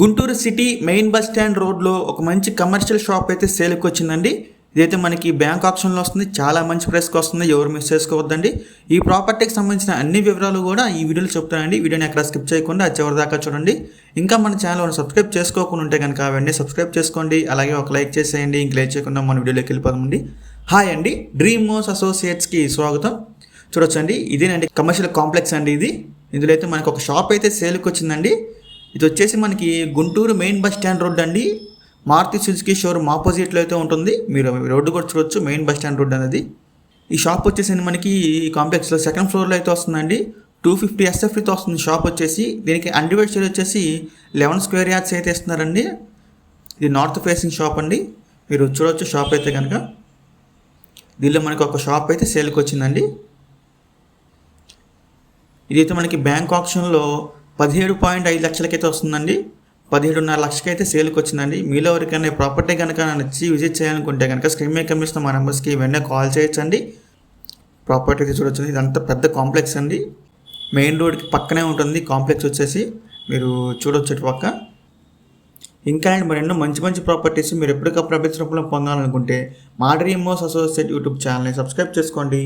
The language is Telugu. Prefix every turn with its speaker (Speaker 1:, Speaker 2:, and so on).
Speaker 1: Guntur city main bus stand రోడ్లో ఒక మంచి కమర్షియల్ షాప్ అయితే సేల్కి వచ్చిందండి. ఇదైతే మనకి బ్యాంక్ ఆప్షన్లో వస్తుంది. చాలా మంచి ప్రైస్కి వస్తుంది. ఎవరు మిస్ చేసుకోవద్దండి. ఈ ప్రాపర్టీకి సంబంధించిన అన్ని వివరాలు కూడా ఈ వీడియోలో చెప్తానండి. వీడియోని ఎక్కడ స్కిప్ చేయకుండా చివరి దాకా చూడండి. ఇంకా మన ఛానల్ సబ్స్క్రైబ్ చేసుకోకుండా ఉంటే కనుక వెంటనే సబ్స్క్రైబ్ చేసుకోండి. అలాగే ఒక లైక్ చేసేయండి. ఇంక లైక్ చేయకుండా మన వీడియోలోకి వెళ్ళిపోదామండి. హాయ్ అండి. డ్రీమ్ మోస్ అసోసియేట్స్కి స్వాగతం. చూడొచ్చండి. ఇదేనండి కమర్షియల్ కాంప్లెక్స్ అండి ఇది. ఇందులో అయితే మనకు ఒక షాప్ అయితే సేల్కి వచ్చిందండి. ఇది వచ్చేసి మనకి Guntur main bus stand road అండి. మారుతి సుజుకి షోరూమ్ ఆపోజిట్లో అయితే ఉంటుంది. మీరు రోడ్డు కూడా చూడొచ్చు మెయిన్ బస్ స్టాండ్ రోడ్ అనేది. ఈ షాప్ వచ్చేసి మనకి ఈ కాంప్లెక్స్లో సెకండ్ ఫ్లోర్లో అయితే వస్తుందండి. టూ ఫిఫ్టీ ఎస్ఎఫ్తో వస్తుంది షాప్ వచ్చేసి. దీనికి అండివైడ్ వచ్చేసి లెవెన్ స్క్వేర్ యార్డ్స్ అయితే ఇస్తున్నారండి. ఇది నార్త్ ఫేసింగ్ షాప్ అండి. మీరు చూడవచ్చు షాప్ అయితే కనుక. దీనిలో మనకి ఒక షాప్ అయితే సేల్కి వచ్చిందండి. ఇదైతే మనకి బ్యాంక్ ఆప్షన్లో పదిహేడు పాయింట్ ఐదు లక్షలకైతే వస్తుందండి. పదిహేడున్నర లక్షకైతే సేల్కి వచ్చిందండి మీలో ఎవరికైనా ప్రాపర్టీ కనుక నచ్చి విజిట్ చేయాలనుకుంటే కనుక స్క్రీన్ మీద కమిషన్ మా నెంబర్స్కి వెంటనే కాల్ చేయొచ్చండి. ప్రాపర్టీ అయితే చూడొచ్చు ఇదంతా పెద్ద కాంప్లెక్స్ అండి. మెయిన్ రోడ్కి పక్కనే ఉంటుంది. కాంప్లెక్స్ వచ్చేసి మీరు చూడొచ్చు ఇటు పక్క. ఇంకా అండ్ మరెన్నో మంచి మంచి ప్రాపర్టీస్ మీరు ఎప్పటికప్పుడు అభ్యర్థించినప్పుడు పొందాలనుకుంటే మా డ్రీమ్ మోస్ అసోసియేట్ యూట్యూబ్ ఛానల్ని సబ్స్క్రైబ్ చేసుకోండి.